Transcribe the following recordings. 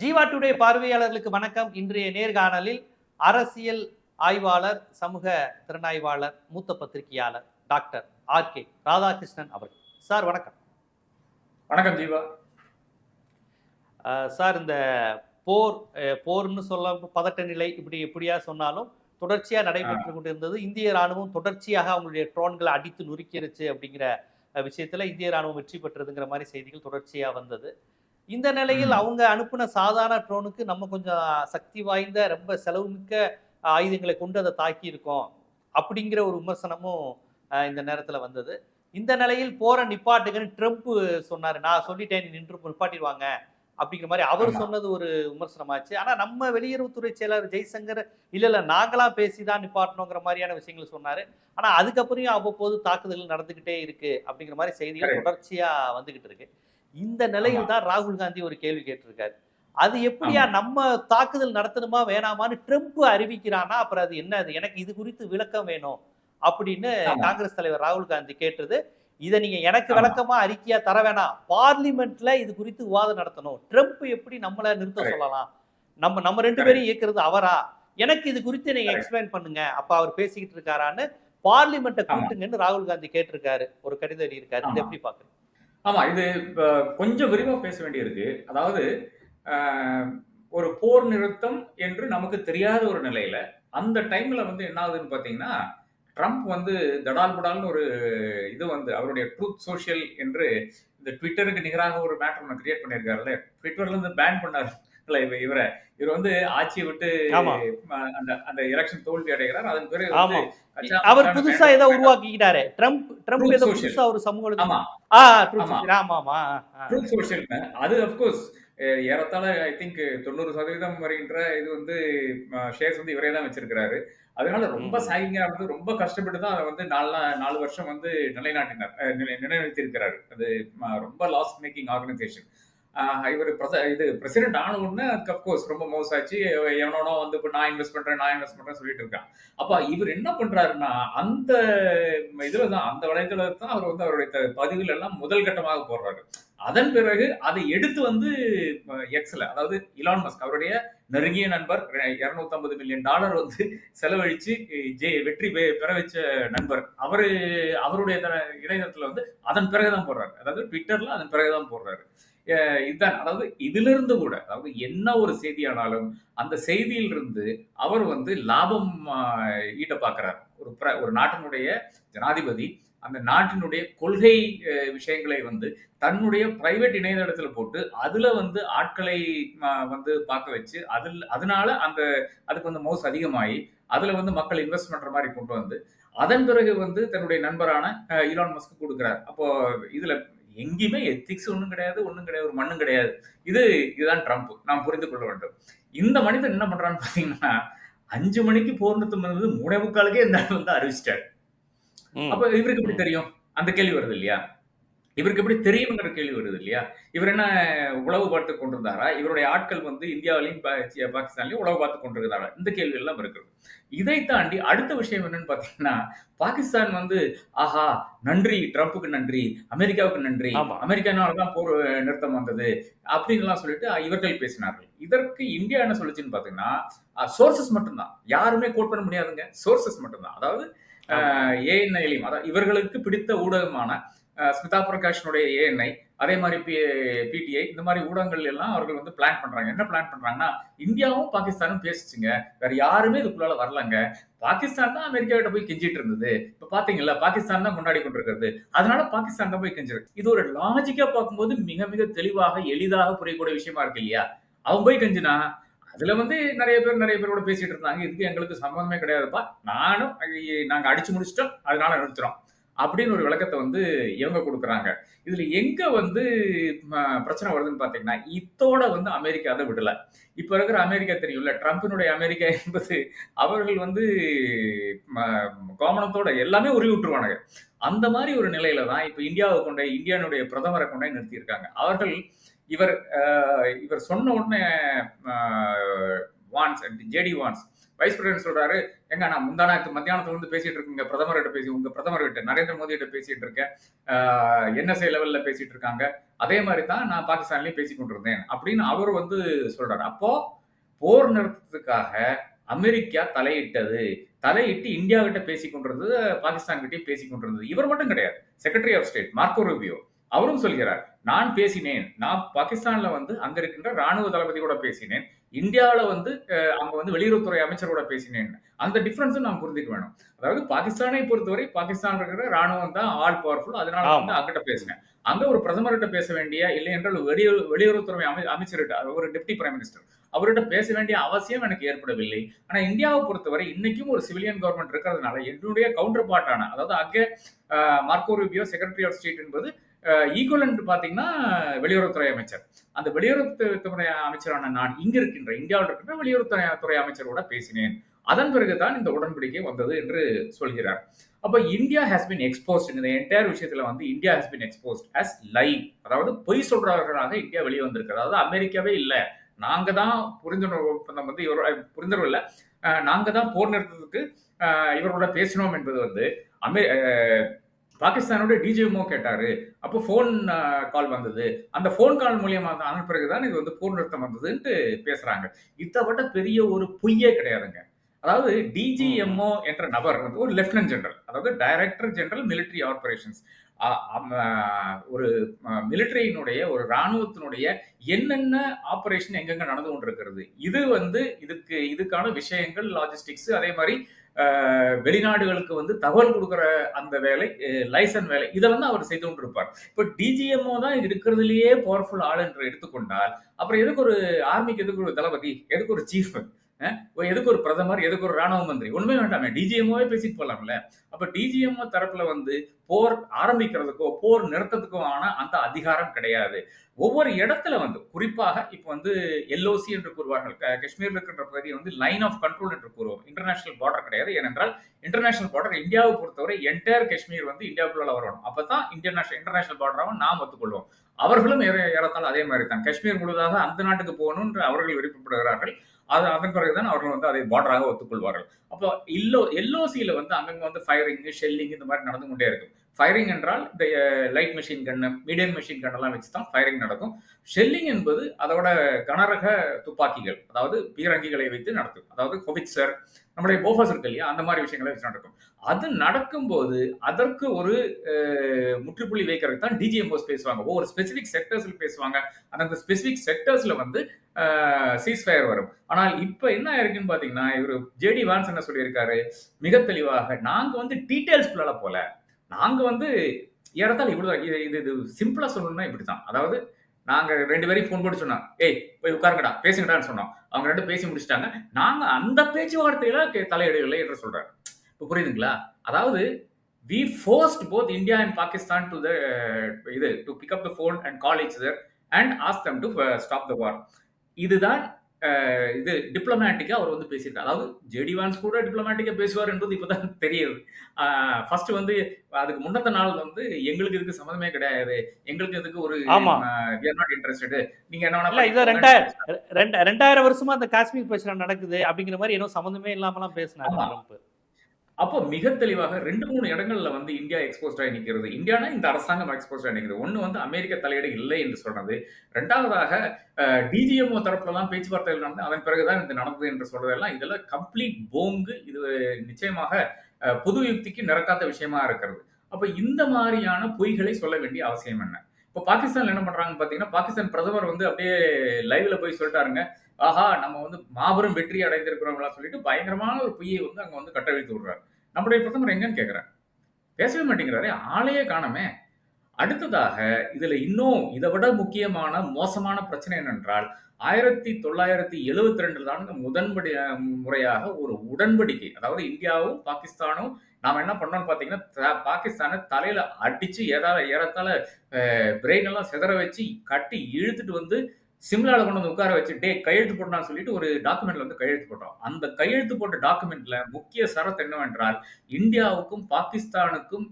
Jeeva today பார்வையாளர்களுக்கு வணக்கம். இன்றைய நேர்காணலில் அரசியல் ஆய்வாளர் சமூக திறனாய்வாளர் மூத்த பத்திரிகையாளர் டாக்டர் ஆர் கே ராதாகிருஷ்ணன் அவர்கள். சார் வணக்கம். வணக்கம் ஜீவா. சார் இந்த போர் போர்னு சொல்ல பதட்ட நிலை இப்படி எப்படியா சொன்னாலும் தொடர்ச்சியாக நடைபெற்று கொண்டிருந்தது. இந்திய ராணுவம் தொடர்ச்சியாக அவங்களுடைய ட்ரோன்களை அடித்து நொறுக்கிருச்சு அப்படிங்கிற விஷயத்துல இந்திய ராணுவம் வெற்றி பெற்றதுங்கிற மாதிரி செய்திகள் தொடர்ச்சியா வந்தது. இந்த நிலையில். அவங்க அனுப்புன சாதாரண ட்ரோனுக்கு நம்ம கொஞ்சம் சக்தி வாய்ந்த ரொம்ப செலவுமிக்க ஆயுதங்களை கொண்டு அதை தாக்கி இருக்கோம் அப்படிங்கிற ஒரு விமர்சனமும் இந்த நேரத்துல வந்தது இந்த நிலையில் போற நிப்பாட்டுங்கன்னு ட்ரம்ப் சொன்னாரு நான் சொல்லிட்டேன் நின்று நிப்பாட்டிடுவாங்க அப்படிங்கிற மாதிரி அவர். சொன்னது ஒரு விமர்சனமாச்சு ஆனா நம்ம வெளியுறவுத்துறை செயலர் ஜெய்சங்கர் இல்ல இல்ல நாங்களா பேசிதான் நிப்பாட்டணுங்கிற மாதிரியான விஷயங்கள் சொன்னாரு ஆனா அதுக்கப்புறம் அவ்வப்போது தாக்குதல்கள் நடந்துகிட்டே இருக்கு அப்படிங்கிற மாதிரி செய்திகள். தொடர்ச்சியா வந்துகிட்டு இருக்கு இந்த நிலையில் தான் ராகுல் காந்தி ஒரு கேள்வி கேட்டிருக்காரு அது எப்படியா நம்ம தாக்குதல் நடத்தணுமா வேணாமான்னு ட்ரம்ப் அறிவிக்கிறானா அப்புறம் அது என்ன அது எனக்கு இது குறித்து விளக்கம் வேணும் அப்படின்னு. காங்கிரஸ் தலைவர் ராகுல் காந்தி கேட்டது இதை நீங்க எனக்கு. விளக்கமா அறிக்கையா தர வேணாம் பார்லிமெண்ட்ல இது குறித்து விவாதம் நடத்தணும் ட்ரம்ப் எப்படி நம்மள நிறுத்த. சொல்லலாம் நம்ம நம்ம ரெண்டு. பேரும் இயக்குறது அவரா எனக்கு இது குறித்து நீங்க. எக்ஸ்பிளைன் பண்ணுங்க அப்ப அவர் பேசிக்கிட்டு இருக்காரான்னு பார்லிமெண்ட்டை. கூட்டுங்கன்னு ராகுல் காந்தி கேட்டிருக்காரு ஒரு கடிதம் எழுதியிருக்காரு இது. எப்படி பாக்குறீங்க ஆமா இது இப்ப கொஞ்சம் விரிவா பேச வேண்டியிருக்கு. அதாவது ஆஹ், ஒரு போர் நிறுத்தம் என்று நமக்கு தெரியாத ஒரு நிலையில அந்த டைம்ல வந்து என்ன ஆகுதுன்னு பாத்தீங்கன்னா ட்ரம்ப் வந்து தடால் புடால்னு ஒரு இது வந்து அவருடைய ட்ரூத் சோஷியல் என்று இந்த ட்விட்டருக்கு நிகராக ஒரு மேட்டர் ஒன்று கிரியேட் பண்ணியிருக்காருல்ல. ட்விட்டர்ல இருந்து பேன் பண்ணார். இவரை இவர் வந்து ஆட்சியை விட்டு அந்த அந்த எலெக்ஷன் தோல்வி அடைகிறார். அதன் பிறகு வந்து அவர் புதுசா ஏதோ பண்ணாரு. உருவாக்கிக்கிட்டாரு. ட்ரம்ப் ட்ரம்ப் ஏதோ. புதுசா ஒரு சமூக ஆமா. ஆமா. ஆமா அது அஃப்கோர்ஸ் ஏறத்தாழ ஐ திங்க் தொண்ணூறு சதவீதம் வருகின்ற இது வந்து ஷேர்ஸ் வந்து இவரே தான் வச்சிருக்கிறாரு. அதனால ரொம்ப ம். சாகிங்கா இருந்து ரொம்ப கஷ்டப்பட்டு தான் அதை வந்து நாலு நாலு வருஷம் வந்து நிலைநாட்டினார். நிலைநிறுத்தியிருக்கிறாரு. அது ரொம்ப லாஸ் மேக்கிங் ஆர்கனைசேஷன் இவர் இது பிரசிடென்ட் ஆன உடனே அஃப்கோர்ஸ் ரொம்ப மோசாச்சு. எவனோனோ வந்து இப்போ நான் இன்வெஸ்ட் பண்றேன் நான் இன்வெஸ்ட் பண்றேன்னு சொல்லிட்டு இருக்கான். அப்ப இவர் என்ன பண்றாருன்னா அந்த இதுல தான் அந்த வளையத்துல தான் அவர் வந்து அவருடைய த- பதிவுகள் எல்லாம் முதல் கட்டமாக போடுறாரு. அதன் பிறகு அதை எடுத்து வந்து எக்ஸ்ல அதாவது இலான் மஸ்க் அவருடைய நெருங்கிய நண்பர் இருநூத்தி ஐம்பது மில்லியன் டாலர் வந்து செலவழிச்சு ஜே வெற்றி பெ- பெற வச்ச நண்பர். அவரு அவருடைய இணையதளத்துல வந்து அதன் பிறகுதான் போடுறாரு. அதாவது ட்விட்டர்ல அதன் பிறகுதான் போடுறாரு. இதுதான். அதாவது இதிலிருந்து கூட அதாவது என்ன ஒரு செய்தியானாலும் அந்த செய்தியிலிருந்து அவர் வந்து லாபம் ஈட்ட பார்க்கிறார். ஒரு ஒரு நாட்டினுடைய ஜனாதிபதி அந்த நாட்டினுடைய கொள்கை விஷயங்களை வந்து தன்னுடைய பிரைவேட் இணையதளத்தில் போட்டு அதுல வந்து ஆட்களை வந்து பார்க்க வச்சு அதில் அதனால அந்த அதுக்கு வந்து மவுஸ் அதிகமாகி அதுல வந்து மக்கள் இன்வெஸ்ட் பண்ணுற மாதிரி கொண்டு வந்து அதன் பிறகு வந்து தன்னுடைய நண்பரான ஈரான் ஈலான் மஸ்க் கொடுக்கிறார். அப்போ இதுல எங்கேயுமே எத்திக்ஸ் ஒன்றும் கிடையாது ஒன்றும் கிடையாது ஒரு மண்ணும் கிடையாது. இது இதுதான் ட்ரம்ப் நாம் புரிந்து கொள்ள வேண்டும். இந்த மனிதன் என்ன பண்றான்னு பாத்தீங்கன்னா அஞ்சு மணிக்கு போர் நிறுத்தம் இருந்தது மூணே முக்காலுக்கே இந்த ஆள் வந்து அறிவிச்சிட்டாரு. அப்ப இவருக்கு எப்படி தெரியும்? அந்த கேள்வி வருது இல்லையா? இவருக்கு எப்படி தெரியுங்கிற கேள்வி வருது இல்லையா? இவர் என்ன உளவு பார்த்து கொண்டிருந்தாரா? இவருடைய ஆட்கள் வந்து இந்தியாவிலையும் பாகிஸ்தான்லயும் உளவு பார்த்து கொண்டிருந்தாரா இந்த கேள்வி எல்லாம் இருக்குது இதை தாண்டி அடுத்த விஷயம் என்னன்னு பாத்தீங்கன்னா பாகிஸ்தான் வந்து ஆஹா நன்றி ட்ரம்ப்புக்கு நன்றி அமெரிக்காவுக்கு நன்றி. அமெரிக்கானால தான் போர் நிறுத்தம் வந்தது அப்படின்லாம் சொல்லிட்டு இதர்கள் பேசினார்கள். இதற்கு இந்தியா என்ன சொல்லுச்சுன்னு பாத்தீங்கன்னா சோர்சஸ் மட்டும்தான். யாருமே கோட் பண்ண முடியாதுங்க. சோர்சஸ் மட்டும்தான். அதாவது ஏஎன்ஐலையும் அதாவது இவர்களுக்கு பிடித்த ஊடகமான ஸ்மிதா பிரகாஷனுடைய ஏஎன்ஐ அதே மாதிரி பி பிடிஐ இந்த மாதிரி ஊடகங்கள் எல்லாம் அவர்கள் வந்து பிளான் பண்றாங்க. என்ன பிளான் பண்றாங்கன்னா இந்தியாவும் பாகிஸ்தானும் பேசிச்சுங்க. வேற யாருமே இதுக்குள்ளால வரலங்க. பாகிஸ்தான் தான் அமெரிக்கா கிட்ட போய் கெஞ்சிட்டு இருந்தது. இப்ப பாத்தீங்களா பாகிஸ்தான் தான் கொண்டாடி கொண்டிருக்கிறது. அதனால பாகிஸ்தான் தான் போய் கெஞ்சிருக்கு. இது ஒரு லாஜிக்கா பார்க்கும்போது மிக மிக தெளிவாக எளிதாக புரியக்கூடிய விஷயமா இருக்கு இல்லையா? அவன் போய் கெஞ்சினா அதுல வந்து நிறைய பேர் நிறைய பேரோட பேசிட்டு இருந்தாங்க. இதுக்கு எங்களுக்கு சம்பந்தமே கிடையாதுப்பா. நானும் நாங்க அடிச்சு முடிச்சிட்டோம். அதனால நிறுத்துறோம். அப்படின்னு ஒரு விளக்கத்தை வந்து இவங்க கொடுக்குறாங்க. இதுல எங்க வந்து பிரச்சனை வருதுன்னு பாத்தீங்கன்னா இத்தோட வந்து அமெரிக்கா அதை விடல. இப்ப இருக்கிற அமெரிக்கா தெரியும்ல ட்ரம்பினுடைய அமெரிக்கா என்பது அவர்கள் வந்து ம, கோமணத்தோட எல்லாமே உருவி விட்டுருவானுங்க அந்த மாதிரி ஒரு நிலையில தான் இப்ப இந்தியாவை கொண்ட இந்தியானுடைய பிரதமரை கொண்டே நிறுத்தியிருக்காங்க. அவர்கள் இவர் இவர் சொன்ன உடனே Vance JD Vance vice president சொல்றாரு எங்க நான் முந்தானாத்து மத்தியானத்துல இருந்து பேசிட்டு இருக்கேங்க. பிரதமர்கிட்ட பேசி உங்க பிரதமர் கிட்ட நரேந்திர மோடி கிட்ட பேசிட்டு இருக்கேன். என்எஸ்ஐ லெவல்ல பேசிட்டு இருக்காங்க. அதே மாதிரி தான் நான் பாகிஸ்தான்லயும் பேசி கொண்டிருந்தேன். அப்படின்னு அவர் வந்து சொல்றாரு. அப்போ போர் நிறுத்தத்துக்காக அமெரிக்கா தலையிட்டது. தலையிட்டு இந்தியா கிட்ட பேசி கொண்டிருந்தது பாகிஸ்தான் கிட்டே பேசி கொண்டிருந்தது. இவர் மட்டும் கிடையாது secretary of state Marco Rubio அவரும் சொல்கிறார் நான் பேசினேன். நான் பாகிஸ்தான்ல வந்து அங்க இருக்கின்ற ராணுவ தளபதி கூட பேசினேன். இந்தியாவில் வந்து அஹ், அங்க வந்து வெளியுறவுத்துறை அமைச்சரோட பேசினேன். அந்த டிஃபரன்ஸும் நாம் புரிஞ்சுக்க வேணும். அதாவது பாகிஸ்தானை பொறுத்தவரை பாகிஸ்தான் இருக்கிற ராணுவம் தான் ஆல் பவர்ஃபுல் அதனால. வந்து அங்கிட்ட பேசினேன். அங்க ஒரு பிரதமர்கிட்ட பேச வேண்டிய இல்லை என்றால் வெளியுறவு வெளியுறவுத்துறை அமை அமைச்சர்கிட்ட ஒரு டெப்டி பிரைம் மினிஸ்டர் அவர்கிட்ட பேச வேண்டிய அவசியம் எனக்கு ஏற்படவில்லை. ஆனா இந்தியாவை பொறுத்தவரை இன்னைக்கும் ஒரு சிவிலியன் கவர்மெண்ட் இருக்கிறதுனால என்னுடைய கவுண்டர் பார்ட்டான அதாவது அங்கே Marco Rubio secretary of state என்பது ஈக்குவலண்ட் பார்த்தீங்கன்னா வெளியுறவுத்துறை அமைச்சர். அந்த வெளியுறவுத்துறை அமைச்சரான நான் இங்க இருக்கின்ற இந்தியாவில் இருக்கின்ற வெளியுறவுத்துறை துறை அமைச்சரோட பேசினேன். அதன் பிறகுதான் இந்த உடன்படிக்கை வந்தது என்று சொல்கிறார். அப்ப இந்தியா ஹேஸ் பின் எக்ஸ்போஸ்ட் இந்த என்டையர் விஷயத்துல வந்து India has been exposed as lying அதாவது பொய் சொல்றவர்களாக இந்தியா வெளியே வந்திருக்கு. அதாவது அமெரிக்காவே இல்லை. நாங்க தான் புரிந்துணர்வு ஒப்பந்தம் வந்து இவர் புரிந்துணர்வு இல்லை. நாங்க தான் போர் நிறுத்தத்துக்கு இவர்களோட இவரோட பேசினோம் என்பது வந்து அமெ பாகிஸ்தானோட டிஜிஎம்ஓ கேட்டாரு. அப்போ ஃபோன் கால் வந்தது. அந்த ஃபோன் கால் மூலியமா தான் ஆன பிறகுதான் இது வந்து போர் நிறுத்தம் வந்ததுன்ட்டு பேசுறாங்க. இதை விட பெரிய ஒரு பொய்யே கிடையாதுங்க. அதாவது டிஜிஎம்ஓ என்ற நபர் வந்து ஒரு லெப்டினன்ட் ஜெனரல் அதாவது டைரக்டர் ஜெனரல் மிலிட்டரி ஆபரேஷன்ஸ் ஒரு மிலிட்டரியினுடைய ஒரு ராணுவத்தினுடைய என்னென்ன ஆபரேஷன் எங்கெங்க நடந்து கொண்டிருக்கிறது. இது வந்து இதுக்கு இதுக்கான விஷயங்கள் லாஜிஸ்டிக்ஸ் அதே மாதிரி வெளிநாடுகளுக்கு வந்து தகவல் கொடுக்குற அந்த வேலை லைசன் வேலை இதை வந்து அவர் செய்து கொண்டிருப்பார். இப்போ டிஜிஎம்ஓ தான் இருக்கிறதுலயே பவர்ஃபுல் ஆள் என்று எடுத்துக்கொண்டால் அப்புறம் எதுக்கு ஒரு ஆர்மிக்கு எதுக்கு ஒரு தளபதி எதுக்கு ஒரு சீஃப் எதுக்கு ஒரு பிரதமர் எதுக்கு ஒரு ராணுவ மந்திரி? ஒண்ணுமே வேண்டாமே டிஜிஎம்ஓவே பேசிட்டு போலாம்ல. அப்ப டிஜிஎம்ஓ தரப்புல வந்து போர் ஆரம்பிக்கிறதுக்கோ போர் நிறுத்தத்துக்கோ ஆன அந்த அதிகாரம் கிடையாது. ஒவ்வொரு இடத்துல வந்து குறிப்பாக இப்போ வந்து எல்ஓசி என்று கூறுவார்கள் காஷ்மீரில் இருக்கின்ற பகுதியை வந்து லைன் ஆஃப் கண்ட்ரோல் என்று கூறுவோம். இன்டர்நேஷனல் பார்டர் கிடையாது. ஏனென்றால் இன்டர்நேஷனல் பார்டர் இந்தியாவை பொறுத்தவரை என்டையர் காஷ்மீர் வந்து இந்தியாவுக்குள்ள வரணும். அப்பதான் இன்டர்நேஷனல் இன்டர்நேஷனல் பார்டராகவும் நாம் ஒத்துக்கொள்வோம். அவர்களும் ஏற- அதே மாதிரி தான் காஷ்மீர் முழுதாக அந்த நாட்டுக்கு போகணும் என்று அவர்கள் விருப்பப்படுகிறார்கள். அது அதன் பிறகுதான் அவர்கள் வந்து அதை பார்டராக ஒத்துக்கொள்வார்கள். அப்போ இல்லோ எல்ஓசியில் வந்து அங்கங்கே வந்து ஃபயரிங் ஷெல்லிங் இந்த மாதிரி நடந்து கொண்டே இருக்கும். ஃபயரிங் என்றால் இந்த light machine gun medium machine கண்ணெல்லாம் வச்சு தான் ஃபயரிங் நடக்கும். ஷெல்லிங் என்பது அதோட கனரக துப்பாக்கிகள் அதாவது பீரங்கிகளை வைத்து நடத்தும். அதாவது ஹொவிட்சர் நம்முடைய போஃபஸ் இருக்கு இல்லையா அந்த மாதிரி விஷயங்களை வச்சு நடக்கும். அது நடக்கும்போது அதற்கு ஒரு முற்றுப்புள்ளி வைக்கிறதுக்கு தான் டிஜிஎம்ஓஸ் பேசுவாங்க. ஒவ்வொரு ஸ்பெசிஃபிக் செக்டர்ஸில் பேசுவாங்க. அந்த ஸ்பெசிஃபிக் செக்டர்ஸில் வந்து சீஸ் ஃபயர் வரும். ஆனால் இப்போ என்ன ஆயிருக்குன்னு பார்த்தீங்கன்னா இவர் ஜேடி வான்ஸ் என்ன சொல்லியிருக்காரு? மிக தெளிவாக நாங்கள் வந்து டீடைல்ஸ்குள்ள போல நாங்கள் வந்து ஏறத்தால் இவ்வளோ இது இது இது சிம்பிளா சொல்லணும்னா இப்படிதான் அதாவது நாங்கள் ரெண்டு பேரையும் ஃபோன் போட்டு சொன்னோம். ஏய் போய் உட்காருங்கடா பேசுங்கடான்னு சொன்னோம். அவங்க ரெண்டு பேசி முடிச்சிட்டாங்க. நாங்கள் அந்த பேச்சுவார்த்தையில தலையிடவில்லை என்று சொல்கிறார் இப்போ புரியுதுங்களா? அதாவது we forced both India and Pakistan to the இது to pick up the phone and call each and ask them to stop the war இதுதான் இது டிப்ளமேட்டிக்கா அவர் வந்து பேசியிருக்காரு அதாவது ஜேடி வான்ஸ் கூட டிப்ளமேட்டிக்கா பேசுவார் என்பது இப்பதான் தெரியுது ஃபர்ஸ்ட் வந்து அதுக்கு முன்னத்த நாள் வந்து எங்களுக்கு இதுக்கு சம்மந்தமே கிடையாது எங்களுக்கு இதுக்கு ஒரு ஆமா. we are not interested நீங்க என்ன இது. ரெண்டாயிரம் ரெண்டு ரெண்டாயிரம் வருஷமா அந்த காஷ்மீர் பிரச்சனை நடக்குது அப்படிங்கிற மாதிரி ஏதோ சம்மந்தமே இல்லாமலாம். ட்ரம்ப் அப்போ மிக தெளிவாக ரெண்டு மூணு இடங்கள்ல வந்து இந்தியா எக்ஸ்போஸ்ட் ஆகி நிற்கிறது இந்தியானா இந்த அரசாங்கம் எக்ஸ்போஸ்ட் ஆகி நிற்கிறது ஒன்று வந்து அமெரிக்க தலையீடு இல்லை என்று சொன்னது. ரெண்டாவதாக டிஜிஎம்ஓ தரப்புல தான் பேச்சுவார்த்தைகள் நடந்து அதன் பிறகுதான் இது நடந்தது என்று சொல்றதெல்லாம் இதெல்லாம் கம்ப்ளீட் போங்கு இது நிச்சயமாக பொது யுக்திக்கு நிறக்காத விஷயமா இருக்கிறது. அப்போ இந்த மாதிரியான பொய்களை சொல்ல வேண்டிய அவசியம் என்ன? இப்போ பாகிஸ்தான்ல என்ன பண்றாங்கன்னு பாத்தீங்கன்னா பாகிஸ்தான் பிரதமர் வந்து அப்படியே லைவ்ல போய் சொல்லிட்டாருங்க. ஆஹா நம்ம வந்து மாபெரும் வெற்றி அடைந்திருக்கிறோம்லாம் சொல்லிட்டு பயங்கரமான ஒரு பொய்யை வந்து அங்க வந்து கட்டவிழ்த்து விடுறாரு. நம்முடைய பிரதமர் எங்கன்னு கேட்குறேன் பேசவே மாட்டேங்கிறாரே ஆளையே காணமே. அடுத்ததாக இதில் இன்னும் இதை விட முக்கியமான மோசமான பிரச்சனை என்னென்றால் ஆயிரத்தி தொள்ளாயிரத்தி எழுவத்தி ரெண்டுல தான் இந்த முதன்படி முறையாக ஒரு உடன்படிக்கை அதாவது இந்தியாவும் பாகிஸ்தானும் நாம் என்ன பண்ணோம்னு பார்த்தீங்கன்னா பாகிஸ்தானை தலையில் அடித்து ஏதாவது ஏறத்தாழ பிரெயின் எல்லாம் சிதற வச்சு கட்டி இழுத்துட்டு வந்து சிம்லாவில் கொண்டு வந்து உட்கார வச்சு டே கையெழுத்து போடணும்னு சொல்லிட்டு ஒரு டாக்குமெண்ட்ல வந்து கையெழுத்து போட்டோம். அந்த கையெழுத்து போட்ட டாக்குமெண்ட்ல முக்கிய சரத்து என்னவென்றால் இந்தியாவுக்கும் பாகிஸ்தானுக்கும்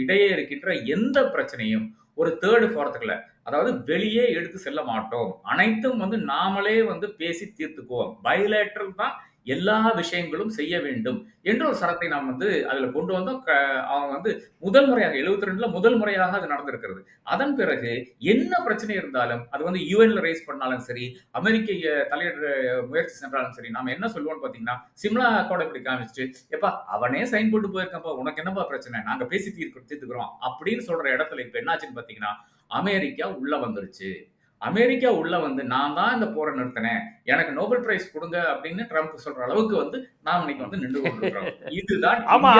இடையே இருக்கின்ற எந்த பிரச்சனையும் ஒரு தேர்டு ஃபாரத்துக்குள்ள அதாவது வெளியே எடுத்து செல்ல மாட்டோம். அனைத்தும் வந்து நாமளே வந்து பேசி தீர்த்துக்குவோம். பைலேட்டரல் தான் எல்லா விஷயங்களும் செய்ய வேண்டும் என்ற ஒரு சரத்தை நாம் வந்து அதில் கொண்டு வந்தோம். க- அவங்க வந்து முதல் முறையாக 72 ரெண்டுல முதல் முறையாக அது நடந்திருக்கிறது. அதன் பிறகு என்ன பிரச்சனை இருந்தாலும் அது வந்து யூஎன்ல ரேஸ் பண்ணாலும் சரி அமெரிக்க அஹ், தலையிடுற முயற்சி சென்றாலும் சரி நாம் என்ன சொல்லுவோம்னு பார்த்தீங்கன்னா சிம்லா அக்கார்ட் இப்படி காமிச்சிட்டு எப்பா அவனே சைன் போட்டு போயிருக்கப்பா உனக்கு என்னப்பா பிரச்சனை? நாங்கள் பேசி தீர்க்க அப்படின்னு சொல்ற இடத்துல இப்போ என்னாச்சுன்னு பார்த்தீங்கன்னா அமெரிக்கா உள்ள வந்துருச்சு. அமெரிக்கா உள்ள வந்து நான் தான் இந்த போரை நிறுத்தினேன். எனக்கு நோபல் பிரைஸ் கொடுங்க அப்படின்னு ட்ரம்ப் சொல்ற அளவுக்கு வந்து நாம் இன்னைக்கு வந்து நின்று கொண்டிருக்கிறோம். இதுதான் ஆமா,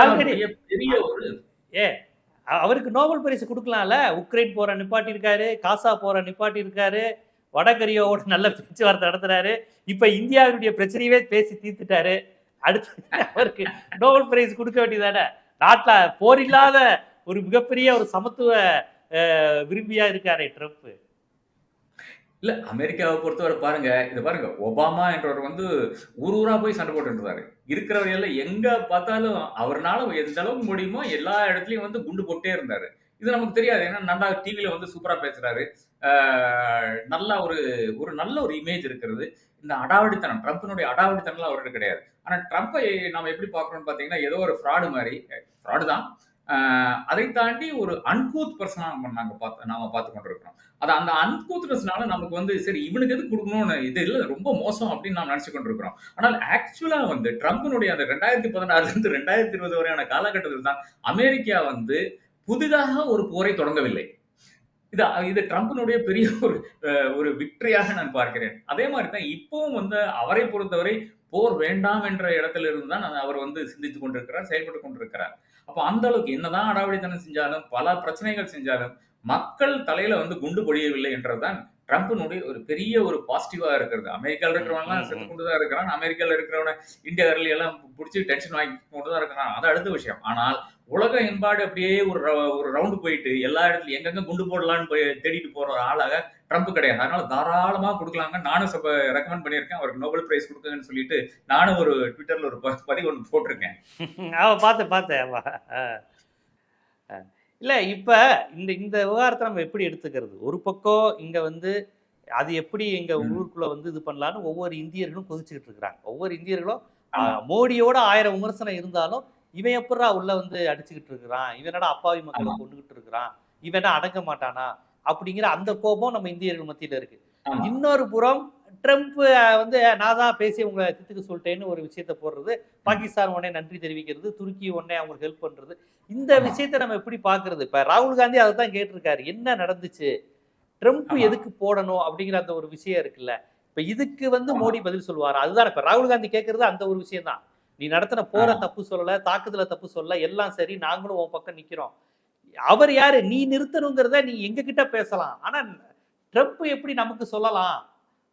பெரிய ஒரு அ- அவருக்கு நோபல் பரிசு கொடுக்கலாம்ல? உக்ரைன் போரை நிப்பாட்டி இருக்காரு காசா போரை நிப்பாட்டி இருக்காரு வடகொரியாவோட நல்ல பேச்சுவார்த்தை நடத்துறாரு. இப்ப இந்தியாவுடைய பிரச்சனையவே பேசி தீர்த்துட்டாரு. அடுத்து அவருக்கு நோபல் பிரைஸ் கொடுக்க வேண்டியதானே நாட்டுல போர் இல்லாத ஒரு மிகப்பெரிய ஒரு சமத்துவ விரும்பியா இருக்காரே ட்ரம்ப். இல்ல அமெரிக்காவை பொறுத்தவரை பாருங்க இது பாருங்க ஒபாமா என்றவர் வந்து ஊர் ஊரா போய் சண்டை போட்டு இருந்தாரு இருக்கிறவர் எல்லாம் எங்க பார்த்தாலும் அவர்னால எந்த அளவுக்கு முடியுமோ எல்லா இடத்துலயும் வந்து குண்டு போட்டே இருந்தாரு. இது நமக்கு தெரியாது. ஏன்னா நல்லா டிவியில வந்து சூப்பரா பேசுறாரு. நல்லா ஒரு ஒரு நல்ல ஒரு இமேஜ் இருக்கிறது. இந்த அடாவடித்தனம் ட்ரம்ப்பினுடைய அடாவடித்தனம்லாம் அவர்கிட்ட கிடையாது. ஆனா ட்ரம்ப்பை நம்ம எப்படி பாக்குறோம்னு பாத்தீங்கன்னா ஏதோ ஒரு ஃப்ராடு மாதிரி ஃப்ராடு தான். அதை தாண்டி ஒரு அன்கூத் பர்சனா நம்ம நாங்க பார்த்து நாம பார்த்து கொண்டிருக்கிறோம். அது அந்த அன்கூத்னஸ்னால நமக்கு வந்து சரி இவனுக்கு எது கொடுக்கணும்னு இது இல்லை ரொம்ப மோசம் அப்படின்னு நாம் நினைச்சு கொண்டிருக்கிறோம். ஆனால் ஆக்சுவலா வந்து ட்ரம்ப்பினுடைய அந்த ரெண்டாயிரத்தி பதினாறுல இருந்து ரெண்டாயிரத்தி இருபது வரையான காலகட்டத்தில் தான் அமெரிக்கா வந்து புதிதாக ஒரு போரை தொடங்கவில்லை. இது இது ட்ரம்ப்னுடைய பெரிய ஒரு ஒரு விக்டரியாக நான் பார்க்கிறேன். அதே மாதிரி தான் இப்பவும் வந்து அவரை பொறுத்தவரை போர் வேண்டாம் என்ற இடத்துல இருந்து தான் அவர் வந்து சிந்தித்து கொண்டிருக்கிறார் செயல்பட்டு கொண்டிருக்கிறார். அப்போ அந்த அளவுக்கு என்னதான் அடாவடித்தனம் செஞ்சாலும் பல பிரச்சனைகள் செஞ்சாலும் மக்கள் தலையில வந்து குண்டு பொழியவில்லை என்றதுதான் ட்ரம்ப்பினுடைய ஒரு பெரிய ஒரு பாசிட்டிவா இருக்கிறது. அமெரிக்கால இருக்கிறவங்க எல்லாம் செத்து கொண்டு தான் இருக்கிறான். அமெரிக்கால இருக்கிறவன இந்தியா ரல்லி எல்லாம் பிடிச்சி டென்ஷன் வாங்கி கொண்டு தான் இருக்கிறான். அது அடுத்த விஷயம். ஆனால் உலக எம்பாடு அப்படியே ஒரு ஒரு ரவுண்டு போயிட்டு எல்லா இடத்துலயும் எங்கெங்க குண்டு போடலாம்னு போய் தேடிட்டு போற ஒரு ஆளாக ட்ரம்ப் கிடையாது. அதனால தாராளமா கொடுக்கலாங்க. நானும் ரெக்கமெண்ட் பண்ணியிருக்கேன். அவருக்கு நோபல் பிரைஸ் கொடுக்குங்கன்னு சொல்லிட்டு நானும் ஒரு ட்விட்டர்ல ஒரு பதிவு ஒன்று போட்டிருக்கேன். அவ அஹ். அஹ். இல்ல இப்ப இந்த இந்த விவகாரத்தை நம்ம எப்படி எடுத்துக்கிறது? ஒரு பக்கம் இங்க வந்து அது எப்படி எங்க ம். ஊருக்குள்ள வந்து இது பண்ணலாம்னு ஒவ்வொரு இந்தியர்களும் கொதிச்சுக்கிட்டு இருக்கிறாங்க. ஒவ்வொரு இந்தியர்களும் மோடியோட ஆயிரம் விமர்சனம் இருந்தாலும் இவன் எப்படா உள்ள வந்து அடிச்சுக்கிட்டு இருக்கிறான்? இவனடா அப்பாவி மக்களை. கொண்டுகிட்டு இருக்கிறான்? இவனா அடங்க மாட்டானா? அப்படிங்கிற அந்த கோபம் நம்ம இந்தியர்கள் மத்தியில இருக்கு. இன்னொரு புறம் ட்ரம்ப் வந்து நான் தான் பேசி உங்களை தித்துக்கு சொல்லிட்டேன்னு ஒரு விஷயத்த போடுறது. பாகிஸ்தான் உடனே நன்றி தெரிவிக்கிறது துருக்கி உடனே அவங்களுக்கு ஹெல்ப் பண்றது. இந்த. விஷயத்தை நம்ம எப்படி பாக்குறது இப்ப ராகுல் காந்தி அதை தான் கேட்டிருக்காரு. என்ன நடந்துச்சு? ட்ரம்ப். எதுக்கு போடணும் அப்படிங்கிற அந்த ஒரு விஷயம் இருக்குல்ல. இப்ப இதுக்கு வந்து. மோடி பதில் சொல்லுவாரு. அதுதான் இப்ப ராகுல் காந்தி கேட்கறது அந்த ஒரு விஷயம் தான். நீ நடத்தின போற. தப்பு சொல்லல தாக்குதல தப்பு சொல்லல எல்லாம் சரி நாங்களும் உன் பக்கம் நிக்கிறோம். அவர் யாரு? நீ நிறுத்தணுங்கிறத நீ எங்க கிட்ட பேசலாம். ஆனா ட்ரம்ப் எப்படி நமக்கு சொல்லலாம்?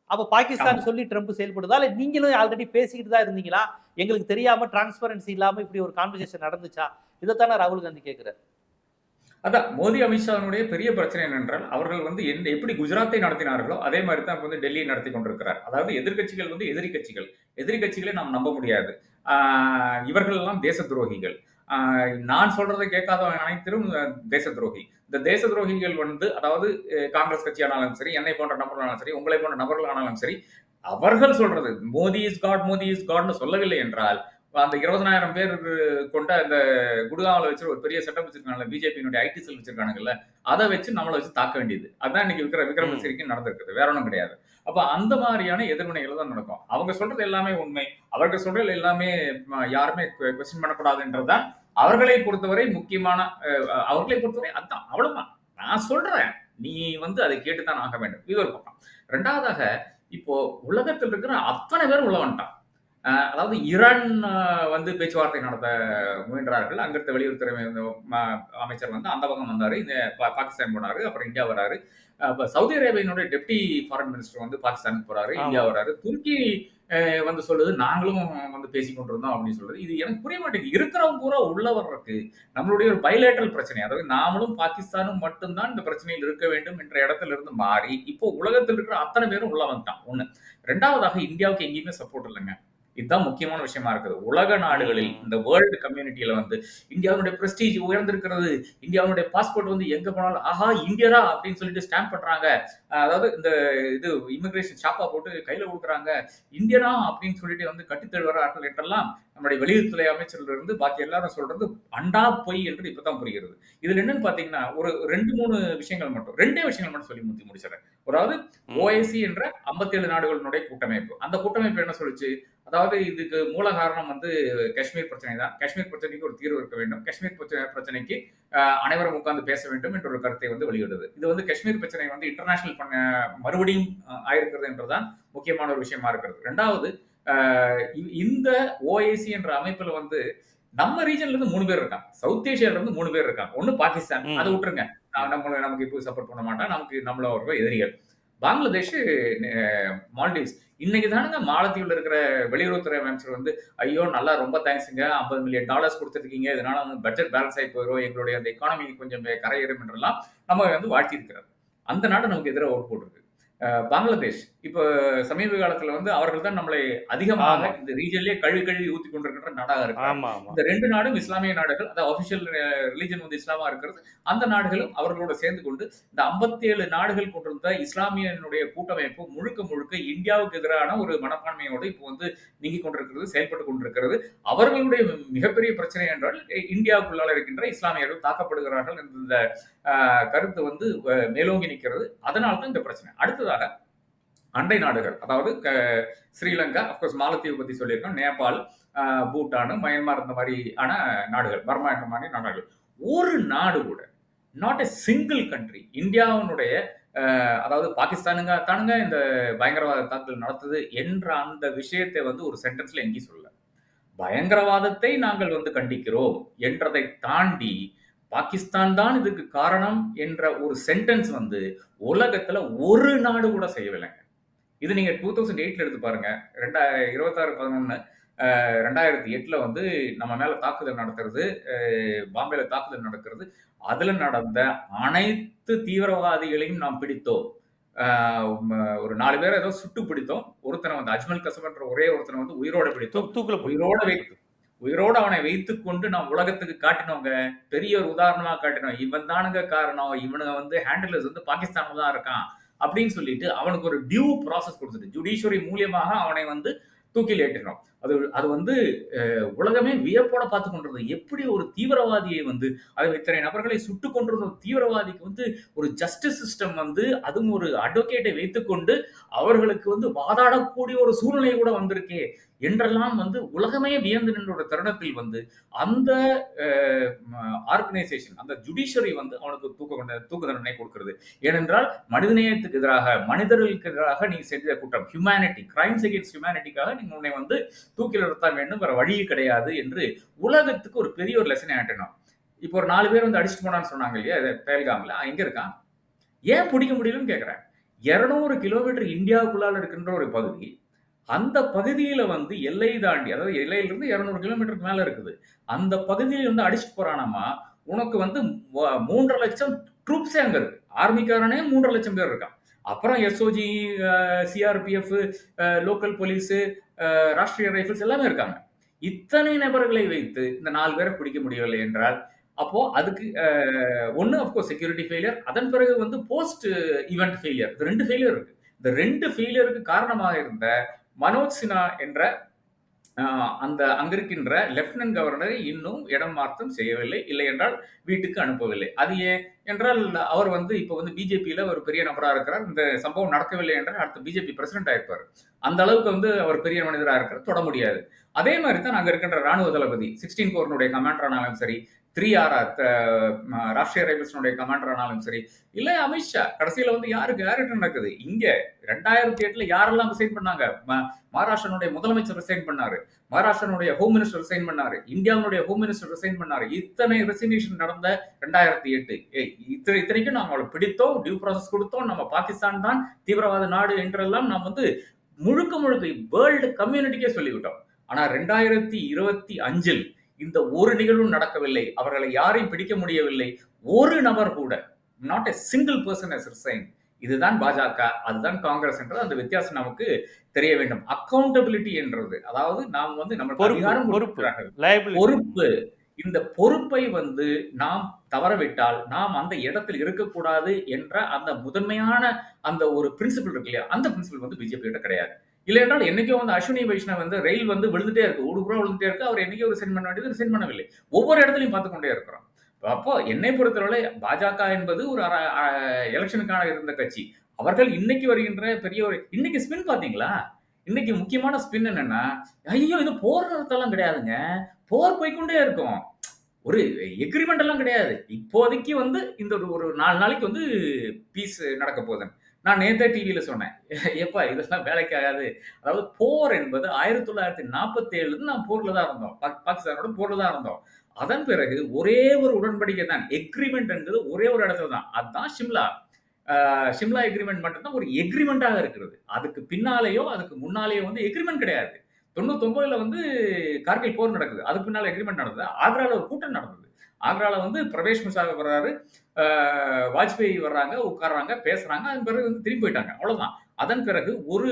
அப்ப பாகிஸ்தான் சொல்லி ட்ரம்ப் செயல்படுதா? இல்ல நீங்களும் ஆல்ரெடி பேசிக்கிட்டு தான் இருந்தீங்களா? எங்களுக்கு தெரியாம டிரான்ஸ்பரன்சி இல்லாம இப்படி ஒரு கான்வர்சேஷன் நடந்துச்சா? இதைத்தானே ராகுல் காந்தி கேக்குறாரு. அதான் மோடி அமித்ஷாவினுடைய பெரிய பிரச்சனை என்னென்றால் அவர்கள் வந்து எந்த எப்படி குஜராத்தை நடத்தினார்களோ அதே மாதிரி தான் வந்து டெல்லியை நடத்தி கொண்டிருக்கிறார். அதாவது எதிர்க்கட்சிகள் வந்து எதிரி கட்சிகள். எதிரி கட்சிகளை நாம் நம்ப முடியாது. ஆஹ் இவர்கள் எல்லாம் தேச துரோகிகள். நான் சொல்றதை கேட்காதவன் அனைத்திலும் தேச துரோகி. இந்த தேச துரோகிகள் வந்து அதாவது காங்கிரஸ் கட்சியானாலும் சரி என்னை போன்ற நபர்களானாலும் சரி உங்களை போன்ற நபர்களானாலும் சரி அவர்கள் சொல்றது Modi is God Modi is காட்னு சொல்லவில்லை என்றால் அந்த இருபதனாயிரம் பேர் கொண்ட அந்த குடுகாவில் வச்சு ஒரு பெரிய செட்டப் வச்சிருக்காங்கல்ல பிஜேபியினுடைய ஐடி செல் வச்சிருக்கானுங்கல்ல அதை வச்சு நம்மளை வச்சு தாக்க வேண்டியது. அதான் இன்னைக்கு விக்ர விக்ரம் ம். மிஸ்ரிக்கு நடந்திருக்குது வேற ஒன்றும் கிடையாது. அப்ப அந்த மாதிரியான எதிர்வினைகள் தான் நடக்கும். அவங்க சொல்றது எல்லாமே உண்மை அவர்கள் சொல்றது எல்லாமே யாருமே கொஸ்டின் பண்ணக்கூடாதுன்றதுதான் அவர்களை பொறுத்தவரை முக்கியமான அவர்களை பொறுத்தவரை அதான் அவ்வளவுதான். நான் சொல்றேன். நீ வந்து அதை கேட்டுத்தான் ஆக வேண்டும். இது ஒரு பக்கம். ரெண்டாவதாக இப்போ உலகத்தில் இருக்கிற அத்தனை பேரும் உள்ள வந்துட்டான். அதாவது ஈரான் வந்து பேச்சுவார்த்தை நடத்த முயன்றார்கள். அங்கிருந்த வெளியுறவுத்துறை அமைச்சர் வந்து அந்த பக்கம் வந்தாரு. இந்த பாகிஸ்தான் போனாரு. அப்புறம் இந்தியா வராரு. அப்ப சவுதி அரேபியனுடைய டெப்டி ஃபாரின் மினிஸ்டர் வந்து பாகிஸ்தானுக்கு போறாரு. இந்தியா வராரு. துருக்கி வந்து சொல்லுது நாங்களும் வந்து பேசி கொண்டிருந்தோம் அப்படின்னு சொல்லுது. இது எனக்கு புரிய மாட்டேங்குது. இருக்கிறவங்க பூரா உள்ள வர்றதுக்கு நம்மளுடைய ஒரு பைலேட்டரல் பிரச்சனை. அதாவது நாமளும் பாகிஸ்தானும் மட்டும்தான் இந்த பிரச்சனையில் இருக்க வேண்டும் என்ற இடத்துல இருந்து மாறி இப்போ உலகத்தில் இருக்கிற அத்தனை பேரும் உள்ள வந்துட்டான். ஒன்று ரெண்டாவதாக இந்தியாவுக்கு எங்கேயுமே சப்போர்ட் இல்லைங்க. இதுதான் முக்கியமான விஷயமா இருக்குது. உலக நாடுகளில். இந்த வேர்ல்டு கம்யூனிட்டியில வந்து இந்தியாவுடைய பிரஸ்டீஜ் உயர்ந்திருக்கிறது. இந்தியாவுடைய பாஸ்போர்ட் வந்து எங்க போனாலும் ஆஹா இந்தியரா? அப்படின்னு சொல்லிட்டு ஸ்டாம்ப் பண்றாங்க. அதாவது இந்த இது இமிகிரேஷன் ஷாப்பா போட்டு கையில கொடுக்குறாங்க. இந்தியனா அப்படின்னு சொல்லிட்டு வந்து கட்டித்தழுவரார்கள் என்றெல்லாம் நம்முடைய வெளியுறவுத்துறை அமைச்சர்ல இருந்து பாக்கி எல்லாரும் சொல்றது அண்டா பொய் என்று இப்பதான் புரிகிறது. இதுல என்னன்னு பாத்தீங்கன்னா ஒரு ரெண்டு மூணு விஷயங்கள் மட்டும். ரெண்டே விஷயங்கள் மட்டும் சொல்லி முத்தி முடிச்சிடறேன். அதாவது ம். ஓஐசி என்ற 57 நாடுகளினுடைய கூட்டமைப்பு. அந்த கூட்டமைப்பு என்ன சொல்லுச்சு? அதாவது இதுக்கு மூல காரணம் வந்து காஷ்மீர் பிரச்சனை தான். காஷ்மீர் பிரச்சனைக்கு ஒரு தீர்வு இருக்க வேண்டும். காஷ்மீர் பிரச்சனை பிரச்சனைக்கு அனைவரும் உட்கார்ந்து பேச வேண்டும் என்ற ஒரு கருத்தை வந்து வெளியிடுது. இது வந்து காஷ்மீர் பிரச்சனை வந்து இன்டர்நேஷனல் பண்ண மறுபடியும் ஆயிருக்கிறது என்றுதான் முக்கியமான ஒரு விஷயமா இருக்கிறது. ரெண்டாவது இந்த ஓஐசி என்ற அமைப்புல வந்து நம்ம ரீஜன்ல இருந்து மூணு பேர் இருக்காங்க. சவுத் ஏசியால இருந்து மூணு பேர் இருக்காங்க. ஒன்னு பாகிஸ்தான். அதை விட்டுருங்க. நான் நம்மள நமக்கு இப்போ சப்போர்ட் பண்ண மாட்டான் நமக்கு நம்மள ஒரு எதிரிகள். பங்களாதேஷ் மால்டீவ்ஸ். இன்னைக்கு தானுங்க மாலத்தீவில் இருக்கிற வெளியுறவுத்துறை அமைச்சர் வந்து ஐயோ நல்லா ரொம்ப தேங்க்ஸுங்க ஐம்பது மில்லியன் டாலர்ஸ் கொடுத்துருக்கீங்க. இதனால வந்து பட்ஜெட் பேலன்ஸ் ஆகி போயிடும் எங்களுடைய அந்த எக்கானமி கொஞ்சம் கரையேறும் என்றெல்லாம் நம்ம வந்து வாழ்த்தி இருக்கிறார் அந்த நாடு நமக்கு எதிராக ஓட் போட்டிருக்கு. பங்களாதேஷ். இப்போ சமீப காலத்துல வந்து அவர்கள் தான் நம்மளை அதிகமாக. இந்த ரீஜன்லயே கழுவி கழுவி ஊத்தி கொண்டிருக்கிற நாடாக ஆமா இந்த ரெண்டு நாடும் இஸ்லாமிய நாடுகள் அதாவது அபிஷியல் ரிலீஜன் வந்து இஸ்லாமா இருக்கிறது. அந்த நாடுகளும் அவர்களோட சேர்ந்து கொண்டு இந்த 57 நாடுகள் கொண்டிருந்த இஸ்லாமியனுடைய கூட்டமைப்பு முழுக்க முழுக்க இந்தியாவுக்கு எதிரான ஒரு மனப்பான்மையோடு இப்போ வந்து நீங்கி கொண்டிருக்கிறது செயல்பட்டு கொண்டிருக்கிறது. அவர்களுடைய மிகப்பெரிய பிரச்சனை என்றால் இந்தியாவுக்குள்ளால இருக்கின்ற இஸ்லாமியர்கள் தாக்கப்படுகிறார்கள் என்ற கருத்து வந்து மேலோங்கி நிற்கிறது. அதனால தான் இந்த பிரச்சனை. அடுத்ததாக அண்டை நாடுகள். அதாவது க- ஸ்ரீலங்கா அஃப்கோர்ஸ் மாலத்தீவு பற்றி சொல்லியிருக்கோம் நேபாள் பூட்டானு மயன்மார் இந்த மாதிரியான நாடுகள் பர்மா இந்த மாதிரி நாடுகள். ஒரு நாடு கூட நாட் எ சிங்கிள் கண்ட்ரி இந்தியாவினுடைய அதாவது பாகிஸ்தானுங்க தானுங்க இந்த பயங்கரவாத தாக்குதல் நடத்துது என்ற அந்த விஷயத்தை வந்து ஒரு சென்டென்ஸ்ல எங்கேயும் சொல்லல. பயங்கரவாதத்தை நாங்கள் வந்து கண்டிக்கிறோம் என்றதை தாண்டி பாகிஸ்தான் தான் இதுக்கு காரணம் என்ற ஒரு சென்டென்ஸ் வந்து உலகத்துல ஒரு நாடு கூட செய்யவில்லைங்க. இது நீங்க டூ தௌசண்ட் எயிட்ல எடுத்து பாருங்க. ரெண்டா இருபத்தாறு பதினொன்னு ரெண்டாயிரத்தி எட்டுல வந்து நம்ம மேல தாக்குதல் நடத்துறது பாம்பேல தாக்குதல் நடக்கிறது. அதுல நடந்த அனைத்து தீவிரவாதிகளையும் நாம் பிடித்தோம். ஒரு நாலு பேரை ஏதோ சுட்டு பிடித்தோம். ஒருத்தனை வந்து அஜ்மல் கசபன்ற ஒரே ஒருத்தனை வந்து உயிரோட பிடித்தோம். தூக்குல உயிரோட வைத்து உயிரோட அவனை வைத்துக் கொண்டு நாம் உலகத்துக்கு காட்டினவங்க பெரிய ஒரு உதாரணமா காட்டினோம். இவன் தானுங்க காரணம். இவனுங்க வந்து ஹேண்டிலர்ஸ் வந்து பாகிஸ்தான்ல தான் இருக்கான். அப்படின்னு சொல்லிட்டு அவனுக்கு ஒரு டியூ ப்ராசஸ் கொடுத்துட்டு ஜுடிஷியரி மூலியமாக அவனை வந்து தூக்கில் ஏற்றினோம் அது அது வந்து உலகமே வியப்போட பார்த்து கொண்டிருந்தது. எப்படி ஒரு தீவிரவாதியை வந்து அது இத்தனை நபர்களை சுட்டு கொண்டிருந்த தீவிரவாதிக்கு வந்து ஒரு ஜஸ்டிஸ் சிஸ்டம் வந்து அதுவும் ஒரு அட்வொகேட்டை வைத்துக்கொண்டு அவர்களுக்கு வந்து வாதாடக்கூடிய ஒரு சூழ்நிலை கூட வந்திருக்கே என்றெல்லாம் வந்து உலகமே வியந்து நின்ற ஒரு தருணத்தில் வந்து அந்த ஆர்கனைசேஷன் அந்த ஜுடிஷியரி வந்து அவனுக்கு தூக்க கொண்ட தூக்கு தண்டனை கொடுக்கிறது. ஏனென்றால் மனிதநேயத்துக்கு எதிராக மனிதர்களுக்கு எதிராக நீ செய்த குற்றம் ஹியூமனிட்டி கிரைம்ஸ் அகேன்ஸ்ட் ஹியூமனிட்டிக்காக நீங்க உன்னை வந்து தூக்கில் நிறுத்த வேண்டும் வேற கிடையாது என்று உலகத்துக்கு ஒரு பெரிய ஒரு லெசனை ஆட்டணும் இப்போ ஒரு நாலு பேர் வந்து அடிச்சுட்டு போனான்னு சொன்னாங்க இல்லையா பேல்காமில் பேல்காம்ல எங்க இருக்கான்? ஏன் பிடிக்க முடியலன்னு கேட்குறேன் இரநூறு கிலோமீட்டர் இந்தியாவுக்குள்ளால இருக்கின்ற ஒரு பகுதி அந்த பகுதியில் வந்து எல்லை தாண்டி அதாவது எல்லையிலிருந்து இரநூறு கிலோமீட்டருக்கு மேலே இருக்குது. அந்த பகுதியில் வந்து அடிச்சுட்டு போகிறானாமா உனக்கு வந்து மூன்றரை லட்சம் ட்ரூப்ஸே அங்கே இருக்கு. ஆர்மிக்காரனே மூன்றரை லட்சம் பேர் இருக்கான். அப்புறம் SOG CRPF local police Rashtriya rifles எல்லாமே இருக்காங்க. இத்தனை நபர்களை வைத்து இந்த நாலு பேரை பிடிக்க முடியவில்லை என்றால் அப்போ அதுக்கு ஒன்று அப்கோர்ஸ் செக்யூரிட்டி ஃபெயிலியர் அதன் பிறகு வந்து போஸ்ட் ஈவெண்ட் ஃபெயிலியர் ரெண்டு ஃபெயிலியர் இருக்கு. இந்த ரெண்டு ஃபெயிலியருக்கு காரணமாக இருந்த மனோஜ் சின்ஹா என்ற அந்த அங்க இருக்கின்ற லெப்டினன்ட் கவர்னரை இன்னும் இடம் மாற்றம் செய்யவில்லை. இல்லை என்றால் வீட்டுக்கு அனுப்பவில்லை. அது ஏன்? என்றால் அவர் வந்து இப்போ வந்து பிஜேபியில ஒரு பெரிய நபரா இருக்கிறார். இந்த சம்பவம் நடக்கவில்லை என்றால் அடுத்த பிஜேபி பிரசிடென்ட் ஆயிருப்பார். அந்த அளவுக்கு வந்து அவர் பெரிய மனிதராக இருக்கிறார் தொட முடியாது. அதே மாதிரி தான் அங்க இருக்கின்ற ராணுவ தளபதி சிக்ஸ்டீன் கோர்னுடைய கமாண்டரானாலும் சரி த்ரீ ஆர்ஆர் ராஷ்டிரிய ரைபிள்ஸ்னுடைய கமாண்டர் ஆனாலும் சரி இல்ல அமித்ஷா கடைசியில வந்து யாருக்கு யாருக்கு நடக்குது? இங்க ரெண்டாயிரத்தி எட்டுல யாரெல்லாம் ரிசைன் பண்ணாங்க? ம- மகாராஷ்டிரனுடைய முதலமைச்சர் ரிசைன் பண்ணாரு. மகாராஷ்டிரனுடைய ஹோம் மினிஸ்டர் ரிசைன் பண்ணாரு. இந்தியாவுடைய ஹோம் மினிஸ்டர் ரிசைன் பண்ணாரு. இத்தனை ரெசிக்னேஷன் நடந்த ரெண்டாயிரத்தி எட்டு. ஏய், இத்தனை இத்தனைக்கும் நாங்க அவளை பிடித்தோம் டியூ ப்ராசஸ் கொடுத்தோம். நம்ம பாகிஸ்தான் தான் தீவிரவாத நாடு என்றெல்லாம் நாம் வந்து முழுக்க முழுக்க வேர்ல்டு கம்யூனிட்டிக்கே சொல்லிவிட்டோம். ஆனா ரெண்டாயிரத்தி இருபத்தி அஞ்சில் இந்த ஒரு நிகழ்வும் நடக்கவில்லை. அவர்களை யாரையும் பிடிக்க முடியவில்லை. ஒரு நபர் கூட not a single person has resign இதுதான் பாஜக அதுதான் காங்கிரஸ் என்றது அந்த வித்தியாசம் நமக்கு தெரிய வேண்டும். அக்கௌண்டபிலிட்டி என்றது. அதாவது நாம் வந்து நம்ம பொறுப்பு, அதிகாரம் பொறுப்பு. இந்த பொறுப்பை வந்து நாம் தவறவிட்டால் நாம் அந்த இடத்தில் இருக்கக்கூடாது என்ற அந்த முதன்மையான அந்த ஒரு பிரின்சிபல் இருக்கு இல்லையா? அந்த பிரின்சிபல் வந்து பிஜேபி கிட்ட கிடையாது. இல்லை என்றால் என்னைக்கோ வந்து அஸ்வினி வைஷ்ணவ் வந்து ரயில் வந்து விழுந்துட்டே இருக்கு. ஒரு புறம் விழுந்துட்டே இருக்கு. அவர் என்னைக்கோ ஒரு சென்ட் பண்ண வேண்டியது சென்ட் பண்ணவில்லை. ஒவ்வொரு இடத்துலையும் பார்த்து கொண்டே இருக்கிறோம். அப்போ என்னை பொறுத்தவரை பாஜக என்பது ஒரு எலெக்ஷனுக்கான இருந்த கட்சி. அவர்கள் இன்னைக்கு வருகின்ற பெரிய ஒரு இன்னைக்கு ஸ்பின் பாத்தீங்களா இன்னைக்கு முக்கியமான ஸ்பின் என்னன்னா ஐயோ இது போர் நிறுத்தெல்லாம் கிடையாதுங்க. போர் போய்க்கொண்டே இருக்கும். ஒரு எக்ரிமெண்ட் எல்லாம் கிடையாது. இப்போதைக்கு வந்து இந்த ஒரு ஒரு நாலு நாளைக்கு வந்து பீஸ் நடக்க போகுது நான் நேத்தே டிவியில் சொன்னேன். எப்பா இதெல்லாம் வேலைக்கு ஆகாது. அதாவது போர் என்பது ஆயிரத்தி தொள்ளாயிரத்தி நாற்பத்தி ஏழுலேருந்து நான் போரில் தான் இருந்தோம். பாக்- பாகிஸ்தானோட போரில் தான் இருந்தோம். அதன் பிறகு ஒரே ஒரு உடன்படிக்கை தான். எக்ரிமெண்ட் என்பது ஒரே ஒரு இடத்துல தான். அதுதான் ஷிம்லா ஷிம்லா எக்ரிமெண்ட் மட்டும்தான் ஒரு எக்ரிமெண்ட்டாக இருக்கிறது. அதுக்கு பின்னாலேயோ அதுக்கு முன்னாலேயோ வந்து எக்ரிமெண்ட் கிடையாது. தொண்ணூத்தொம்பதுல வந்து கார்கில் போர் நடக்குது. அதுக்கு பின்னால் எக்ரிமெண்ட் நடந்தது. ஆக்ராவில் ஒரு கூட்டம் நடந்தது. ஆக்ரால வந்து பிரவேஷ் முஷாக வர்றாரு. வாஜ்பேயி வர்றாங்க உட்காடுறாங்க பேசுறாங்க அதன் பிறகு வந்து திரும்பி போயிட்டாங்க. அவ்வளவுதான். அதன் பிறகு ஒரு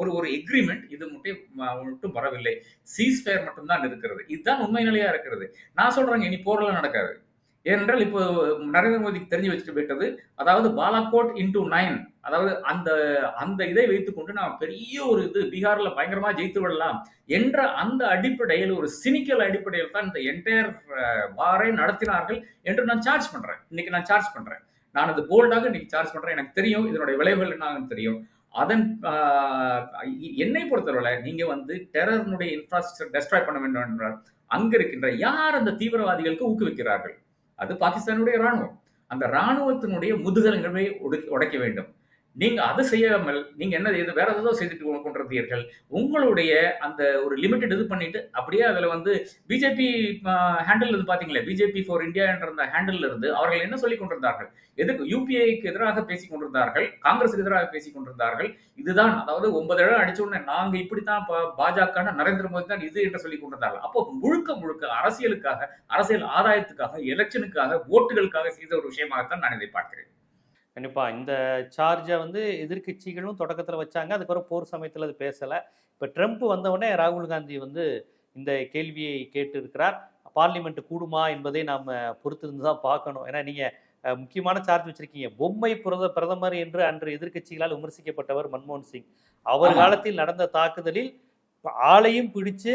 ஒரு ஒரு எக்ரிமெண்ட் இது மட்டும் மட்டும் வரவில்லை. சீஸ் ஃபயர் மட்டும்தான் இருக்கிறது. இதுதான் உண்மை நிலையா இருக்கிறது. நான் சொல்றேங்க இனி போரெல்லாம் நடக்காது. ஏனென்றால் இப்போ நரேந்திர மோடிக்கு தெரிஞ்சு வச்சுட்டு போயிட்டது. அதாவது பாலாகோட் இன்டூ நைன் அதாவது அந்த அந்த இதை வைத்துக்கொண்டு நான் பெரிய ஒரு இது பீகார்ல பயங்கரமா ஜெயித்து விடலாம் என்ற அந்த அடிப்படையில் ஒரு சினிக்கல் அடிப்படையில் தான் இந்த என்டையர் வாரை நடத்தினார்கள் என்று நான் சார்ஜ் பண்றேன். இன்னைக்கு நான் சார்ஜ் பண்றேன். நான் அது போல்டாக இன்னைக்கு சார்ஜ் பண்றேன். எனக்கு தெரியும். இதனுடைய விளைவுகள் என்னன்னு தெரியும். அதன் என்னை பொறுத்தவரை நீங்க வந்து டெரர்னுடைய இன்ஃப்ராஸ்ட்ரக்சர் டெஸ்ட்ராய் பண்ண வேண்டும் என்றால் அங்க இருக்கின்ற யார் அந்த தீவிரவாதிகளுக்கு ஊக்குவிக்கிறார்கள்? அது பாகிஸ்தானுடைய ராணுவம் அந்த ராணுவத்தினுடைய முதுகலங்களை உடைக்க வேண்டும். நீங்க அதை செய்யாமல் நீங்க என்ன இது வேற ஏதோ செய்துட்டு கொண்டிருந்தீர்கள். உங்களுடைய அந்த ஒரு லிமிட்டட் இது பண்ணிட்டு அப்படியே அதுல வந்து பிஜேபி ஹேண்டில் இருந்து பாத்தீங்களா பிஜேபி ஃபார் இந்தியா என்ற அந்த ஹேண்டில் இருந்து அவர்கள் என்ன சொல்லிக் கொண்டிருந்தார்கள்? எதுக்கு யூபிஐக்கு எதிராக பேசிக் கொண்டிருந்தார்கள்? காங்கிரஸுக்கு எதிராக பேசிக் கொண்டிருந்தார்கள்? இதுதான் அதாவது ஒன்பது இடம் அடிச்ச உடனே நாங்க இப்படித்தான் பாஜக நரேந்திர மோடி தான் இது என்று சொல்லிக் கொண்டிருந்தார்கள். அப்போ முழுக்க முழுக்க அரசியலுக்காக அரசியல் ஆதாயத்துக்காக எலெக்ஷனுக்காக ஓட்டுகளுக்காக செய்த ஒரு விஷயமாகத்தான் நான் இதை பார்க்கிறேன். கண்டிப்பா. இந்த சார்ஜை வந்து எதிர்க்கட்சிகளும் தொடக்கத்துல வச்சாங்க. அதுக்கப்புறம் போர் சமயத்துல அது பேசல. இப்ப ட்ரம்ப் வந்த உடனே ராகுல் காந்தி வந்து இந்த கேள்வியை கேட்டு இருக்கிறார் பார்லிமெண்ட் கூடுமா என்பதை நாம பொறுத்திருந்து தான் பார்க்கணும். ஏன்னா நீங்க அஹ், முக்கியமான சார்ஜ் வச்சிருக்கீங்க. பொம்மை பிரத பிரதமர் என்று அன்று எதிர்க்கட்சிகளால் விமர்சிக்கப்பட்டவர் மன்மோகன் சிங். அவர். காலத்தில் நடந்த தாக்குதலில் ஆளையும் பிடிச்சு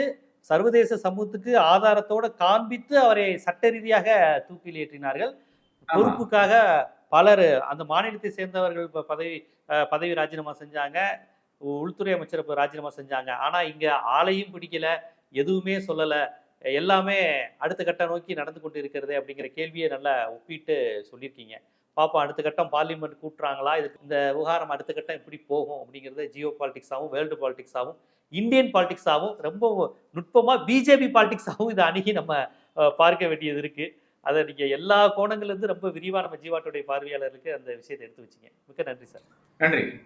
சர்வதேச சமூகத்துக்கு ஆதாரத்தோட காண்பித்து அவரை சட்ட ரீதியாக தூக்கில் ஏற்றினார்கள். ஆமா. பொறுப்புக்காக பலர் அந்த மாநிலத்தை சேர்ந்தவர்கள் இப்போ பதவி பதவி ராஜினாமா செஞ்சாங்க உள்துறை அமைச்சர் இப்போ ராஜினாமா செஞ்சாங்க. ஆனால் இங்கே ஆளையும் பிடிக்கல எதுவுமே சொல்லலை. எல்லாமே அடுத்த கட்டம் நோக்கி நடந்து கொண்டு இருக்கிறது அப்படிங்கிற கேள்வியை நல்லா ஒப்பிட்டு சொல்லியிருக்கீங்க. பார்ப்போம் அடுத்த கட்டம் பார்லிமெண்ட் கூட்டுறாங்களா? இது இந்த விவகாரம் அடுத்த கட்டம் எப்படி போகும் அப்படிங்கிறத ஜியோ பாலிடிக்ஸாகவும் வேர்ல்டு பாலிடிக்ஸாகவும் இந்தியன் பாலிடிக்ஸாகவும் ரொம்ப நுட்பமாக பிஜேபி பாலிடிக்ஸாகவும் இதை அணுகி நம்ம பார்க்க வேண்டியது இருக்குது அதை நீங்க எல்லா கோணங்கள்ல இருந்து ரொம்ப விரிவா நம்ம ஜீவாட்டுடைய பார்வையாளருக்கு அந்த விஷயத்தை எடுத்து வச்சீங்க. மிக்க நன்றி சார். நன்றி.